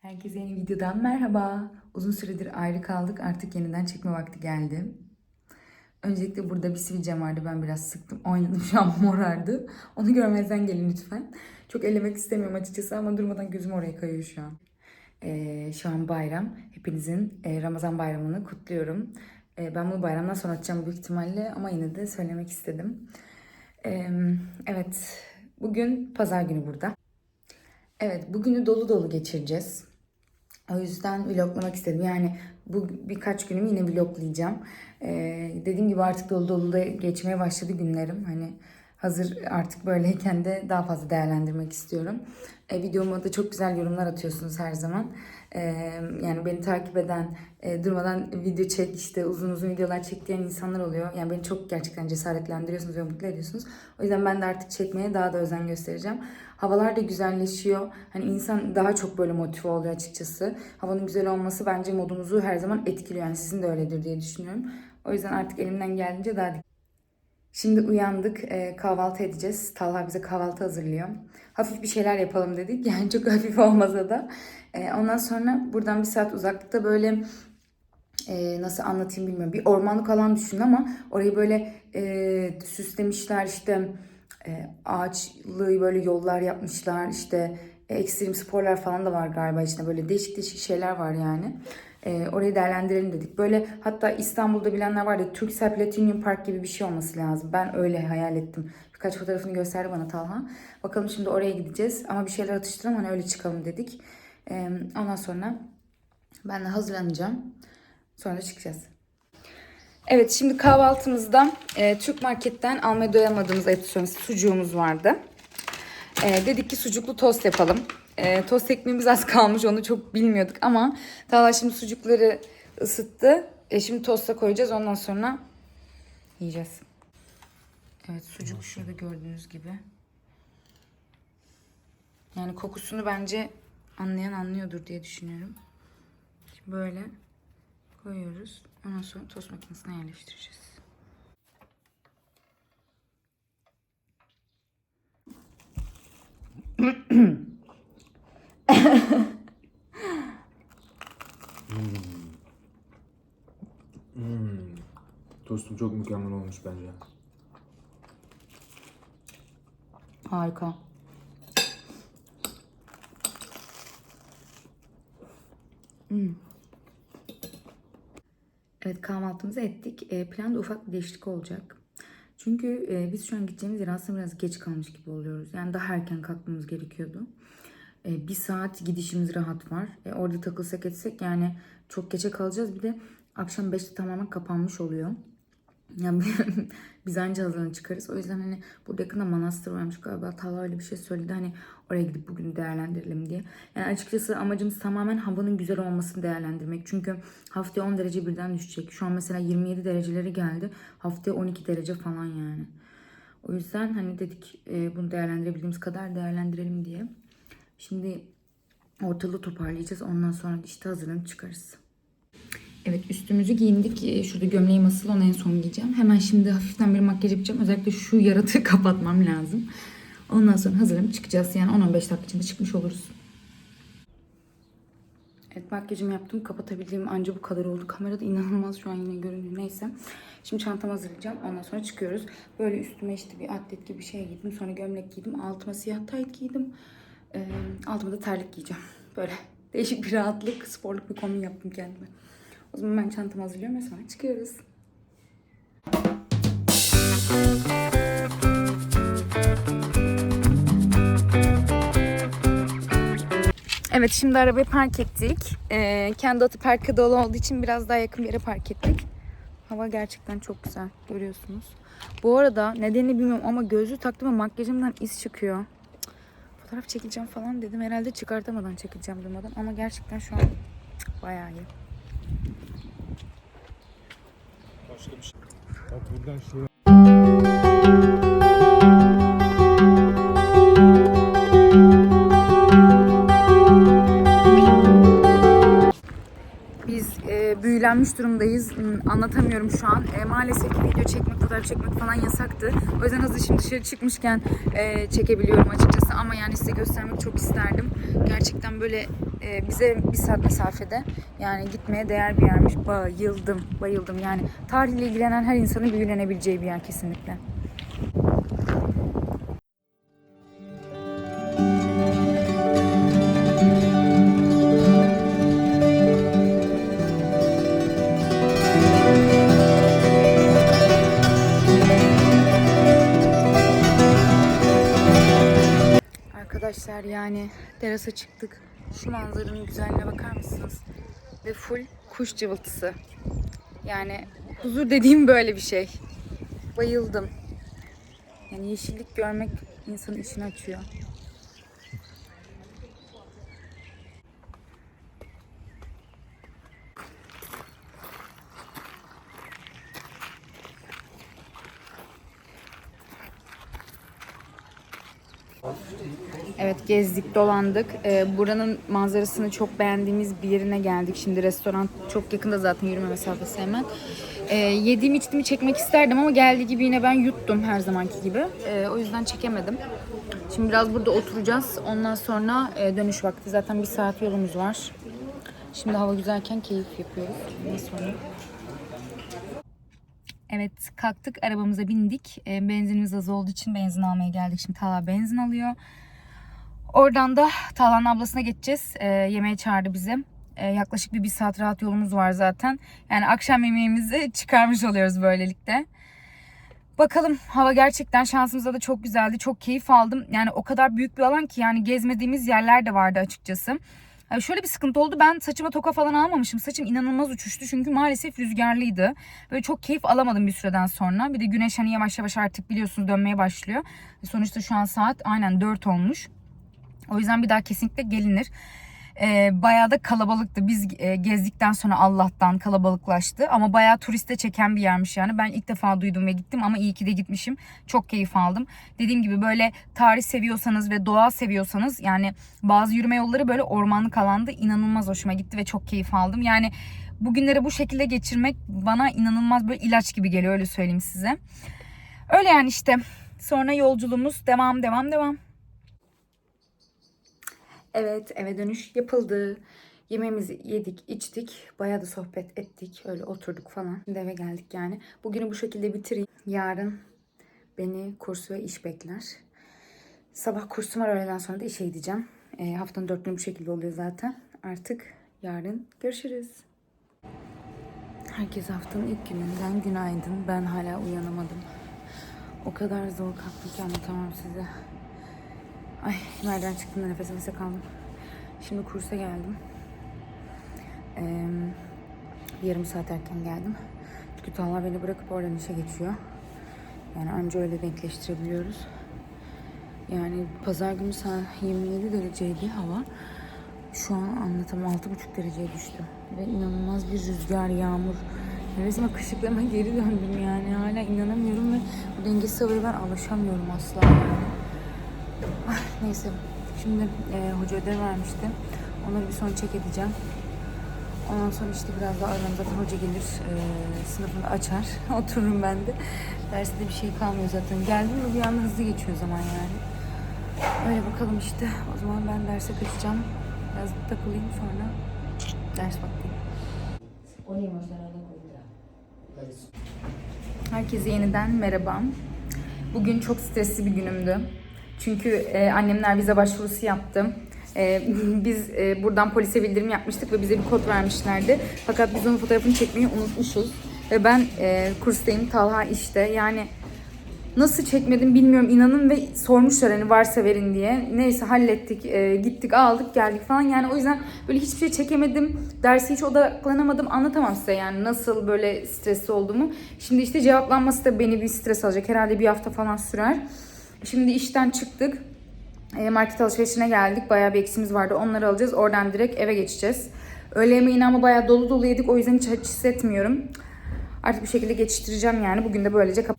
Herkese yeni videodan merhaba. Uzun süredir ayrı kaldık. Artık yeniden çekme vakti geldi. Öncelikle burada bir sivilcem vardı. Ben biraz sıktım. Oynadım şu an morardı. Onu görmezden gelin lütfen. Çok ellemek istemiyorum açıkçası ama durmadan gözüm oraya kayıyor şu an. Ee, şu an bayram. Hepinizin e, Ramazan bayramını kutluyorum. Ee, ben bunu bayramdan sonra atacağım büyük ihtimalle ama yine de söylemek istedim. Ee, evet, bugün pazar günü burada. Evet, bugünü dolu dolu geçireceğiz. O yüzden vloglamak istedim. Yani bu birkaç günümü yine vloglayacağım. Ee, dediğim gibi artık dolu dolu da geçmeye başladı günlerim. Hani hazır artık böyleyken de daha fazla değerlendirmek istiyorum. Ee, videoma da çok güzel yorumlar atıyorsunuz her zaman. Ee, yani beni takip eden, e, durmadan video çek, işte uzun uzun videolar çek diyen insanlar oluyor. Yani beni çok gerçekten cesaretlendiriyorsunuz ve mutlu ediyorsunuz. O yüzden ben de artık çekmeye daha da özen göstereceğim. Havalar da güzelleşiyor. Hani insan daha çok böyle motive oluyor açıkçası. Havanın güzel olması bence modumuzu her zaman etkiliyor. Yani sizin de öyledir diye düşünüyorum. O yüzden artık elimden geldiğince daha Şimdi uyandık, e, kahvaltı edeceğiz. Talha bize kahvaltı hazırlıyor. Hafif bir şeyler yapalım dedik. Yani çok hafif olmasa da. E, ondan sonra buradan bir saat uzaklıkta böyle e, nasıl anlatayım bilmiyorum. Bir ormanlık alan düşün ama orayı böyle e, süslemişler işte e, ağaçlı böyle yollar yapmışlar işte e, ekstrem sporlar falan da var galiba içinde böyle değişik değişik şeyler var yani. E, orayı değerlendirelim dedik. Böyle hatta İstanbul'da bilenler var ya Turkcell Platinum Park gibi bir şey olması lazım. Ben öyle hayal ettim. Birkaç fotoğrafını gösterdi bana Talha. Bakalım şimdi oraya gideceğiz ama bir şeyler atıştıralım hani öyle çıkalım dedik. E, ondan sonra ben de hazırlanacağım. Sonra da çıkacağız. Evet şimdi kahvaltımızda e, Türk marketten almaya doyamadığımız et sonrası sucuğumuz vardı. E, dedik ki sucuklu tost yapalım. E, tost ekmeğimiz az kalmış onu çok bilmiyorduk ama Talha şimdi sucukları ısıttı. E, şimdi tosta koyacağız ondan sonra yiyeceğiz. Evet sucuk şurada gördüğünüz gibi. Yani kokusunu bence anlayan anlıyordur diye düşünüyorum. Şimdi böyle koyuyoruz. Ondan sonra tost makinesine yerleştireceğiz. Tostum çok mükemmel olmuş bence. Harika. Hmm. Evet kahvaltımızı ettik. E, planda ufak bir değişiklik olacak. Çünkü e, biz şu an gideceğimiz yer aslında biraz geç kalmış gibi oluyoruz. Yani daha erken kalkmamız gerekiyordu. E, bir saat gidişimiz rahat var. E, orada takılsak etsek yani çok geçe kalacağız. Bir de akşam 5'te tamamen kapanmış oluyor. Yani biz anca hazırlanıp çıkarız. O yüzden hani burada yakında manastır varmış galiba. Talha öyle bir şey söyledi. Hani oraya gidip bugün değerlendirelim diye. Yani açıkçası amacımız tamamen havanın güzel olmasını değerlendirmek. Çünkü haftaya 10 derece birden düşecek. Şu an mesela 27 dereceleri geldi. Haftaya 12 derece falan yani. O yüzden hani dedik e, bunu değerlendirebildiğimiz kadar değerlendirelim diye. Şimdi ortalığı toparlayacağız. Ondan sonra işte hazırlanıp çıkarız. Evet üstümüzü giyindik. Ee, Şurada gömleğim asıl onu en son giyeceğim. Hemen şimdi hafiften bir makyaj yapacağım. Özellikle şu yaratığı kapatmam lazım. Ondan sonra hazırlanıp çıkacağız. Yani 10-15 dakika içinde çıkmış oluruz. Evet makyajımı yaptım. Kapatabildiğim anca bu kadar oldu. Kamerada inanılmaz şu an yine görünüyor. Neyse. Şimdi çantamı hazırlayacağım. Ondan sonra çıkıyoruz. Böyle üstüme işte bir atlet gibi bir şey giydim. Sonra gömlek giydim. Altıma siyah tayt giydim. Ee, altıma da terlik giyeceğim. Böyle değişik bir rahatlık, sporluk bir kombin yaptım kendime. O zaman ben çantamı hazırlıyorum ve sonra çıkıyoruz. Evet şimdi arabayı park ettik. Ee, kendi otoparkı dolu olduğu için biraz daha yakın bir yere park ettik. Hava gerçekten çok güzel görüyorsunuz. Bu arada nedenini bilmiyorum ama gözlüğü taktım ve makyajımdan iz çıkıyor. Fotoğraf çekeceğim falan dedim. Herhalde çıkartamadan çekeceğim durmadan ama gerçekten şu an bayağı iyi. Başka bir şey. Bak buradan şuraya. Büyülenmiş durumdayız. Hmm, Anlatamıyorum şu an. E, maalesef ki video çekmek, fotoğraf çekmek falan yasaktı. O yüzden hazır şimdi dışarı çıkmışken e, çekebiliyorum açıkçası. Ama yani size göstermek çok isterdim. Gerçekten böyle e, bize bir saat mesafede. Yani gitmeye değer bir yermiş. Bayıldım, bayıldım. Yani tarihle ilgilenen her insanın büyülenebileceği bir yer kesinlikle. Yani terasa çıktık. Şu manzaranın güzelliğine bakar mısınız? Ve full kuş cıvıltısı. Yani huzur dediğim böyle bir şey. Bayıldım. Yani yeşillik görmek insanın içini açıyor. Evet gezdik dolandık. Ee, buranın manzarasını çok beğendiğimiz bir yerine geldik. Şimdi restoran çok yakında zaten yürüme mesafesi hemen. Ee, yediğimi içtiğimi çekmek isterdim ama geldiği gibi yine ben yuttum her zamanki gibi. Ee, o yüzden çekemedim. Şimdi biraz burada oturacağız. Ondan sonra e, dönüş vakti. Zaten bir saat yolumuz var. Şimdi hava güzelken keyif yapıyoruz. Ondan sonra Evet kalktık arabamıza bindik. E, benzinimiz az olduğu için benzin almaya geldik. Şimdi Talha benzin alıyor. Oradan da Talha'nın ablasına geçeceğiz. E, yemeğe çağırdı bizi. E, yaklaşık bir, bir saat rahat yolumuz var zaten. Yani akşam yemeğimizi çıkarmış oluyoruz böylelikle. Bakalım hava gerçekten şansımıza da çok güzeldi. Çok keyif aldım. Yani o kadar büyük bir alan ki yani gezmediğimiz yerler de vardı açıkçası. Yani şöyle bir sıkıntı oldu. Ben saçıma toka falan almamışım. Saçım inanılmaz uçuştu çünkü maalesef rüzgarlıydı. Böyle çok keyif alamadım bir süreden sonra. Bir de güneş hani yavaş yavaş artık biliyorsunuz dönmeye başlıyor. Sonuçta şu an saat aynen 4 olmuş. O yüzden bir daha kesinlikle gelinir. Ee, bayağı da kalabalıktı. Biz e, gezdikten sonra Allah'tan kalabalıklaştı. Ama bayağı turiste çeken bir yermiş yani. Ben ilk defa duydum ve gittim ama iyi ki de gitmişim. Çok keyif aldım. Dediğim gibi böyle tarih seviyorsanız ve doğa seviyorsanız yani bazı yürüme yolları böyle ormanlık alanda inanılmaz hoşuma gitti ve çok keyif aldım. Yani bugünleri bu şekilde geçirmek bana inanılmaz böyle ilaç gibi geliyor öyle söyleyeyim size. Öyle yani işte. Sonra yolculuğumuz devam devam devam. Evet eve dönüş yapıldı. Yemeğimizi yedik, içtik. Bayağı da sohbet ettik. Öyle oturduk falan. Şimdi eve geldik yani. Bugünü bu şekilde bitireyim. Yarın beni kurs ve iş bekler. Sabah kursum var öğleden sonra da işe gideceğim. E, haftanın dört günü bu şekilde oluyor zaten. Artık yarın görüşürüz. Herkese haftanın ilk gününden günaydın. Ben hala uyanamadım. O kadar zor kalktım ki anlatamam size. Ay merdiven çıktığımda nefes nefese kaldım. Şimdi kursa geldim. Ee, yarım saat erken geldim. Çünkü Talha beni bırakıp oradan işe geçiyor. Yani anca öyle denkleştirebiliyoruz. Yani pazar günü saat 27 dereceydi hava. Şu an anlatamam 6,5 dereceye düştü. Ve inanılmaz bir rüzgar, yağmur. Resmen kışlıklığıma geri döndüm yani. Hala inanamıyorum ve bu dengesiz havaya ben alışamıyorum asla yani. Ay, neyse. Şimdi e, hoca ödev vermişti. Onları bir son çek edeceğim. Ondan sonra işte biraz daha zaten hoca gelir. E, sınıfını açar. Otururum ben de. Derste de bir şey kalmıyor zaten. Geldim mi bir anda hızlı geçiyor zaman yani. Öyle bakalım işte. O zaman ben derse kaçacağım. Biraz takılayım sonra ders vakti. Herkese yeniden merhaba. Bugün çok stresli bir günümdü. Çünkü e, annemler vize başvurusu yaptı. E, biz e, buradan polise bildirim yapmıştık ve bize bir kod vermişlerdi. Fakat biz onun fotoğrafını çekmeyi unutmuşuz. Ve ben e, kurstayım, Talha işte. Yani nasıl çekmedim bilmiyorum inanın ve sormuşlar hani varsa verin diye. Neyse hallettik, e, gittik, aldık, geldik falan. Yani o yüzden böyle hiçbir şey çekemedim. Derse hiç odaklanamadım. Anlatamam size yani nasıl böyle stresli olduğumu. Şimdi işte cevaplanması da beni bir stres alacak. Herhalde bir hafta falan sürer. Şimdi işten çıktık. E, market alışverişine geldik. Bayağı bir eksimiz vardı. Onları alacağız. Oradan direkt eve geçeceğiz. Öğle yemeğini ama bayağı dolu dolu yedik. O yüzden hiç hissetmiyorum. Artık bir şekilde geçiştireceğim yani. Bugün de böylece kap-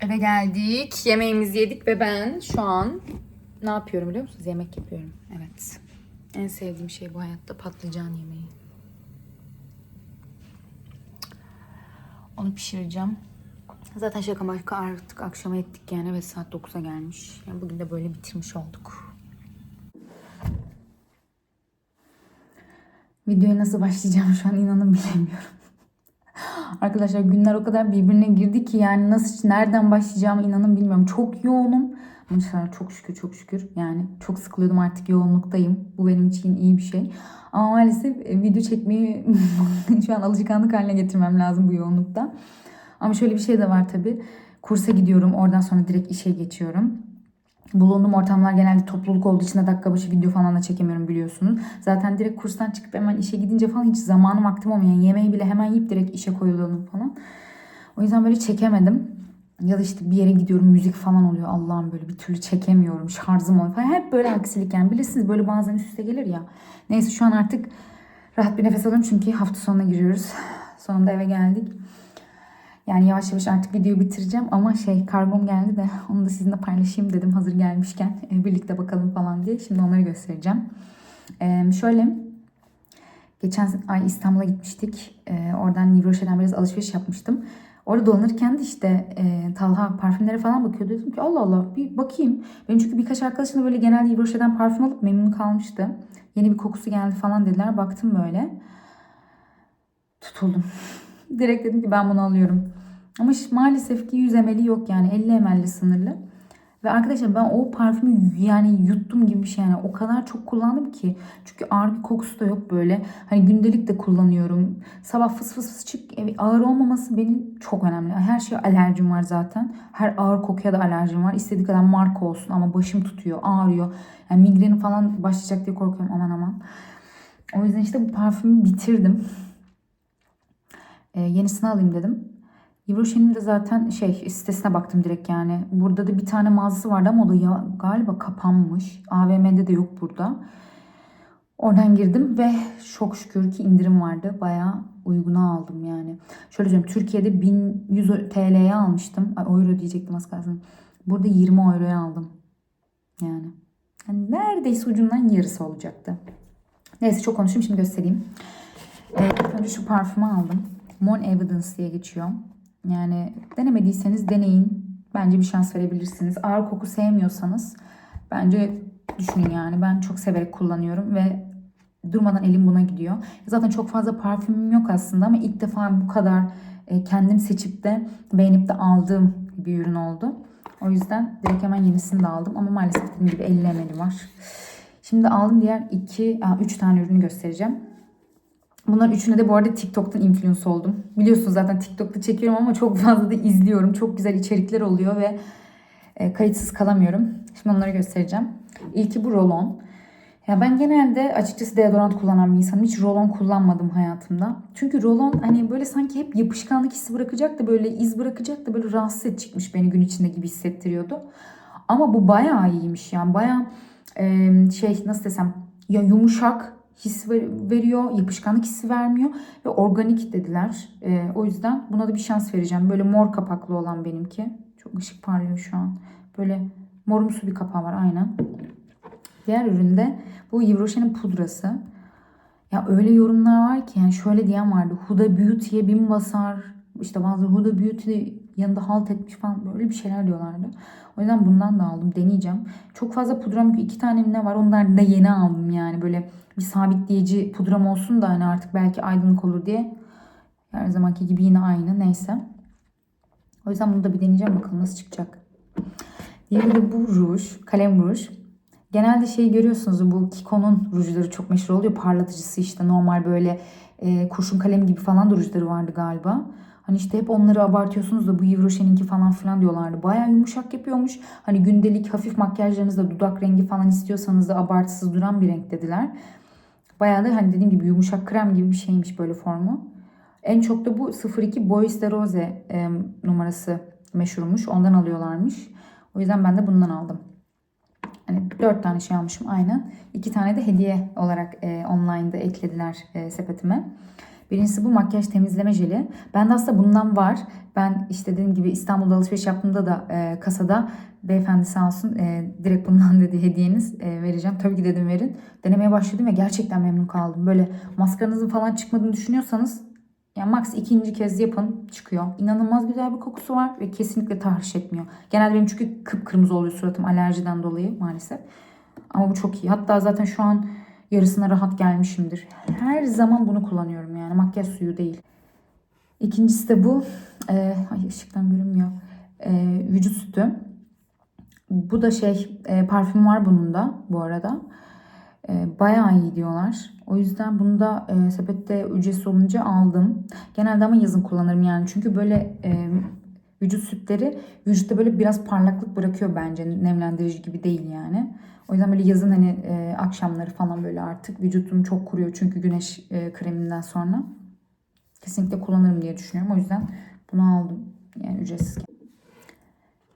Eve geldik. Yemeğimizi yedik ve ben şu an ne yapıyorum biliyor musunuz? Yemek yapıyorum. Evet. En sevdiğim şey bu hayatta patlıcan yemeği. Onu pişireceğim. Zaten şaka başka artık akşama ettik yani ve saat 9'a gelmiş. Yani bugün de böyle bitirmiş olduk. Videoya nasıl başlayacağım şu an inanın bilemiyorum. Arkadaşlar günler o kadar birbirine girdi ki yani nasıl nereden başlayacağımı inanın bilmiyorum. Çok yoğunum. An çok şükür çok şükür yani çok sıkılıyordum artık yoğunluktayım. Bu benim için iyi bir şey. Ama maalesef e, video çekmeyi şu an alışkanlık haline getirmem lazım bu yoğunlukta. Ama şöyle bir şey de var tabii. Kursa gidiyorum. Oradan sonra direkt işe geçiyorum. Bulunduğum ortamlar genelde topluluk olduğu için de dakika başı video falan da çekemiyorum biliyorsunuz. Zaten direkt kurstan çıkıp hemen işe gidince falan hiç zamanım vaktim olmuyor. Yani yemeği bile hemen yiyip direkt işe koyuluyorum falan. O yüzden böyle çekemedim. Ya da işte bir yere gidiyorum müzik falan oluyor. Allah'ım böyle bir türlü çekemiyorum. Şarjım oluyor falan. Hep böyle aksilik yani. Bilirsiniz böyle bazen üst üste gelir ya. Neyse şu an artık rahat bir nefes alıyorum çünkü hafta sonuna giriyoruz. Sonunda eve geldik. Yani yavaş yavaş artık videoyu bitireceğim ama şey kargom geldi de onu da sizinle paylaşayım dedim hazır gelmişken e, birlikte bakalım falan diye. Şimdi onları göstereceğim. Ee, şöyle geçen ay İstanbul'a gitmiştik. Ee, oradan Rocher'den biraz alışveriş yapmıştım. Orada dolanırken de işte e, Talha parfümlere falan bakıyordu. Dedim ki Allah Allah bir bakayım. Benim çünkü birkaç arkadaşım da böyle genelde Yves parfüm alıp memnun kalmıştı. Yeni bir kokusu geldi falan dediler. Baktım böyle. Tutuldum. Direkt dedim ki ben bunu alıyorum. Ama maalesef ki 100 ml'i yok yani 50 ml'li sınırlı. Ve arkadaşlar ben o parfümü yani yuttum gibi bir şey yani o kadar çok kullandım ki. Çünkü ağır bir kokusu da yok böyle. Hani gündelik de kullanıyorum. Sabah fıs fıs fıs çık ağır olmaması benim çok önemli. Her şeye alerjim var zaten. Her ağır kokuya da alerjim var. İstediği kadar marka olsun ama başım tutuyor, ağrıyor. Yani migrenim falan başlayacak diye korkuyorum aman aman. O yüzden işte bu parfümü bitirdim. E, yenisini alayım dedim. Rocher'in de zaten şey sitesine baktım direkt yani. Burada da bir tane mağazası vardı ama o da ya, galiba kapanmış. AVM'de de yok burada. Oradan girdim ve çok şükür ki indirim vardı. Bayağı uyguna aldım yani. Şöyle söyleyeyim Türkiye'de 1100 TL'ye almıştım. Ay euro diyecektim az kalsın. Burada 20 euroya aldım. Yani. yani neredeyse ucundan yarısı olacaktı. Neyse çok konuştum şimdi göstereyim. Ee, önce şu parfümü aldım. Mon Evidence diye geçiyor. Yani denemediyseniz deneyin. Bence bir şans verebilirsiniz. Ağır koku sevmiyorsanız bence düşünün yani. Ben çok severek kullanıyorum ve durmadan elim buna gidiyor. Zaten çok fazla parfümüm yok aslında ama ilk defa bu kadar e, kendim seçip de beğenip de aldığım bir ürün oldu. O yüzden direkt hemen yenisini de aldım ama maalesef dediğim gibi 50 ml var. Şimdi aldım diğer 2, 3 tane ürünü göstereceğim. Bunların üçüne de bu arada TikTok'tan influence oldum. Biliyorsunuz zaten TikTok'ta çekiyorum ama çok fazla da izliyorum. Çok güzel içerikler oluyor ve e, kayıtsız kalamıyorum. Şimdi onları göstereceğim. İlki bu rolon. Ya ben genelde açıkçası deodorant kullanan bir insanım. Hiç rolon kullanmadım hayatımda. Çünkü rolon hani böyle sanki hep yapışkanlık hissi bırakacak da böyle iz bırakacak da böyle rahatsız edecekmiş beni gün içinde gibi hissettiriyordu. Ama bu bayağı iyiymiş yani. Bayağı e, şey nasıl desem ya yumuşak his ver- veriyor, yapışkanlık hissi vermiyor ve organik dediler. E, o yüzden buna da bir şans vereceğim. Böyle mor kapaklı olan benimki. Çok ışık parlıyor şu an. Böyle morumsu bir kapağı var aynen. Diğer üründe bu Yves Rocher'in pudrası. Ya öyle yorumlar var ki yani şöyle diyen vardı. Huda Beauty'ye bin basar. İşte bazı Huda Beauty yanında halt etmiş falan böyle bir şeyler diyorlardı. O yüzden bundan da aldım. Deneyeceğim. Çok fazla pudram iki tane ne var? Onları da yeni aldım yani. Böyle bir sabitleyici pudram olsun da hani artık belki aydınlık olur diye. Her zamanki gibi yine aynı. Neyse. O yüzden bunu da bir deneyeceğim. Bakalım nasıl çıkacak. Diğeri de bu ruj. Kalem ruj. Genelde şey görüyorsunuz bu Kiko'nun rujları çok meşhur oluyor. Parlatıcısı işte normal böyle e, kurşun kalem gibi falan da rujları vardı galiba. Hani işte hep onları abartıyorsunuz da bu Yves Rocher'inki falan filan diyorlardı. Bayağı yumuşak yapıyormuş. Hani gündelik hafif makyajlarınızda dudak rengi falan istiyorsanız da abartısız duran bir renk dediler. Bayağı da hani dediğim gibi yumuşak krem gibi bir şeymiş böyle formu. En çok da bu 02 Bois de Rose e, numarası meşhurmuş. Ondan alıyorlarmış. O yüzden ben de bundan aldım. Hani dört tane şey almışım aynen. İki tane de hediye olarak e, online'da eklediler e, sepetime. Birincisi bu makyaj temizleme jeli. Bende aslında bundan var. Ben işte dediğim gibi İstanbul'da alışveriş yaptığımda da e, kasada beyefendi sağ olsun e, direkt bundan dedi hediyeniz e, vereceğim. Tabii ki dedim verin. Denemeye başladım ve gerçekten memnun kaldım. Böyle maskaranızın falan çıkmadığını düşünüyorsanız yani max ikinci kez yapın çıkıyor. İnanılmaz güzel bir kokusu var ve kesinlikle tahriş etmiyor. Genelde benim çünkü kıpkırmızı oluyor suratım alerjiden dolayı maalesef. Ama bu çok iyi. Hatta zaten şu an yarısına rahat gelmişimdir. Her zaman bunu kullanıyorum yani makyaj suyu değil. İkincisi de bu. Ee, ay ışıktan görünmüyor. Ee, vücut sütü. Bu da şey e, parfüm var bunun da bu arada. E, bayağı iyi diyorlar. O yüzden bunu da e, sepette ücretsiz olunca aldım. Genelde ama yazın kullanırım yani. Çünkü böyle e, vücut sütleri vücutta böyle biraz parlaklık bırakıyor bence. Nemlendirici gibi değil yani. O yüzden böyle yazın hani e, akşamları falan böyle artık vücudum çok kuruyor. Çünkü güneş e, kreminden sonra. Kesinlikle kullanırım diye düşünüyorum. O yüzden bunu aldım. Yani ücretsiz.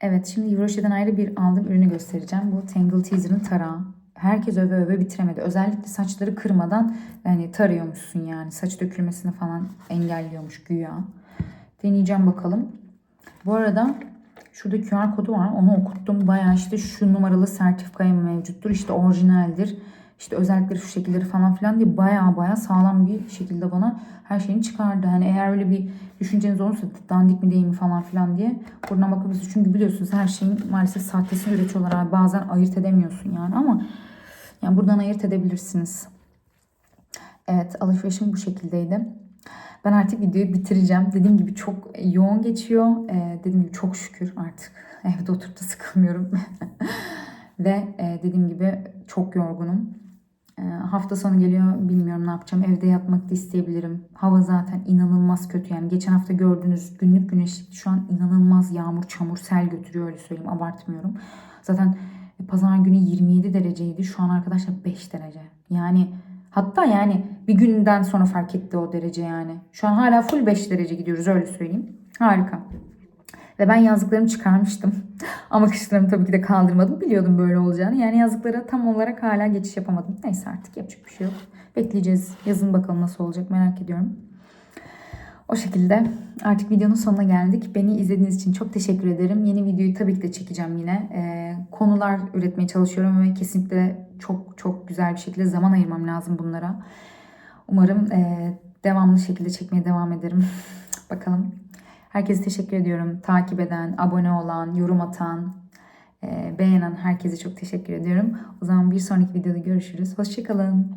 Evet şimdi Yivroşe'den ayrı bir aldığım ürünü göstereceğim. Bu Tangle Teaser'ın tarağı. Herkes öve öve bitiremedi. Özellikle saçları kırmadan yani tarıyormuşsun yani. Saç dökülmesini falan engelliyormuş güya. Deneyeceğim bakalım. Bu arada şurada QR kodu var. Onu okuttum. Bayağı işte şu numaralı sertifikaya mevcuttur. İşte orijinaldir. İşte özellikleri şu şekilleri falan filan diye bayağı bayağı sağlam bir şekilde bana her şeyini çıkardı. Hani eğer öyle bir düşünceniz olursa dandik mi değil mi falan filan diye buradan bakabilirsiniz. Çünkü biliyorsunuz her şeyin maalesef sahtesini üretiyorlar abi. Bazen ayırt edemiyorsun yani ama yani buradan ayırt edebilirsiniz. Evet alışverişim bu şekildeydi. Ben artık videoyu bitireceğim. Dediğim gibi çok yoğun geçiyor. Ee, dediğim gibi çok şükür artık evde oturup da sıkılmıyorum. Ve e, dediğim gibi çok yorgunum. E, hafta sonu geliyor bilmiyorum ne yapacağım. Evde yatmak da isteyebilirim. Hava zaten inanılmaz kötü. Yani geçen hafta gördüğünüz günlük güneşlik şu an inanılmaz yağmur, çamur, sel götürüyor öyle söyleyeyim. Abartmıyorum. Zaten pazar günü 27 dereceydi. Şu an arkadaşlar 5 derece. Yani hatta yani bir günden sonra fark etti o derece yani. Şu an hala full 5 derece gidiyoruz öyle söyleyeyim. Harika. Ve ben yazlıklarımı çıkarmıştım. Ama kışlarımı tabii ki de kaldırmadım. Biliyordum böyle olacağını. Yani yazlıklara tam olarak hala geçiş yapamadım. Neyse artık yapacak bir şey yok. Bekleyeceğiz. Yazın bakalım nasıl olacak merak ediyorum. O şekilde artık videonun sonuna geldik. Beni izlediğiniz için çok teşekkür ederim. Yeni videoyu tabii ki de çekeceğim yine. Ee, konular üretmeye çalışıyorum ve kesinlikle çok çok güzel bir şekilde zaman ayırmam lazım bunlara. Umarım e, devamlı şekilde çekmeye devam ederim. Bakalım. Herkese teşekkür ediyorum. Takip eden, abone olan, yorum atan, e, beğenen herkese çok teşekkür ediyorum. O zaman bir sonraki videoda görüşürüz. Hoşçakalın.